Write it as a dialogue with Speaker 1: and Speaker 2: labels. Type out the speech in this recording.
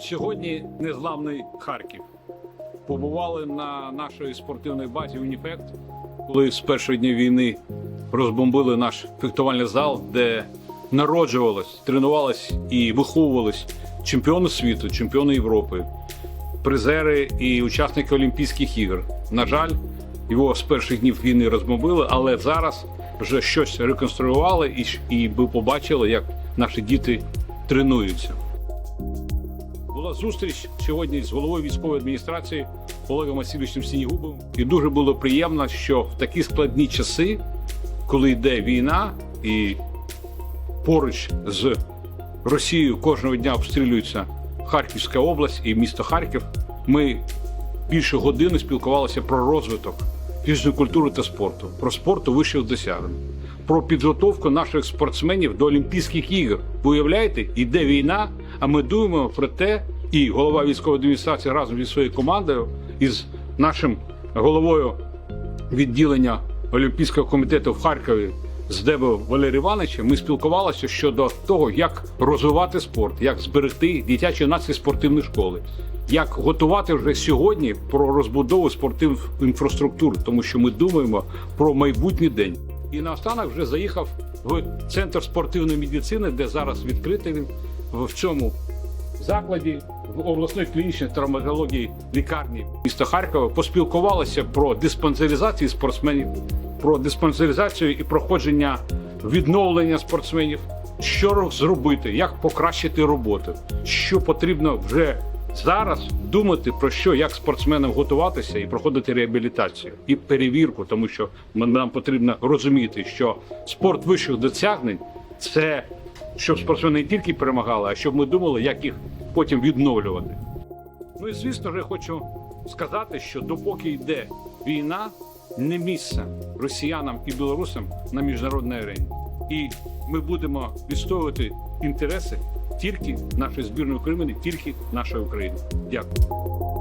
Speaker 1: Сьогодні незламний Харків. Побували на нашій спортивній базі Уніфект, коли з першого дня війни розбомбили наш фехтувальний зал, де народжувалось, тренувались і виховувались чемпіони світу, чемпіони Європи, призери і учасники Олімпійських ігор. На жаль, його з перших днів війни розбомбили, але зараз вже щось реконструювали і, і ви побачили, як наші діти тренуються. Була зустріч сьогодні з головою військової адміністрації Олегом Васильовичем Сінігубовим. І дуже було приємно, що в такі складні часи, коли йде війна, і поруч з Росією кожного дня обстрілюється Харківська область і місто Харків, ми більше години спілкувалися про розвиток фізичної культури та спорту, про спорту вищих досягнень, про підготовку наших спортсменів до Олімпійських ігор. Ви уявляєте, іде війна, а ми думаємо про те, і голова військової адміністрації разом зі своєю командою із нашим головою відділення Олімпійського комітету в Харкові з Дебо Валерій Івановичем ми спілкувалися щодо того, як розвивати спорт, як зберегти дитячі нації спортивної школи, як готувати вже сьогодні про розбудову спортивної інфраструктури, тому що ми думаємо про майбутній день. І наостанок вже заїхав центр спортивної медицини, де зараз відкритий він в цьому закладі в обласної клінічної травматології лікарні міста Харкова поспілкувалися про диспансеризацію спортсменів, про диспансеризацію і проходження відновлення спортсменів, що зробити, як покращити роботу, що потрібно вже зараз думати про що, як спортсменам готуватися і проходити реабілітацію і перевірку, тому що нам потрібно розуміти, що спорт вищих досягнень це щоб спортсмени не тільки перемагали, а щоб ми думали, як їх потім відновлювати. Ну і звісно ж, я хочу сказати, що допоки йде війна, не місце росіянам і білорусам на міжнародній арені. І ми будемо відстоювати інтереси тільки нашої збірної України, тільки нашої України. Дякую.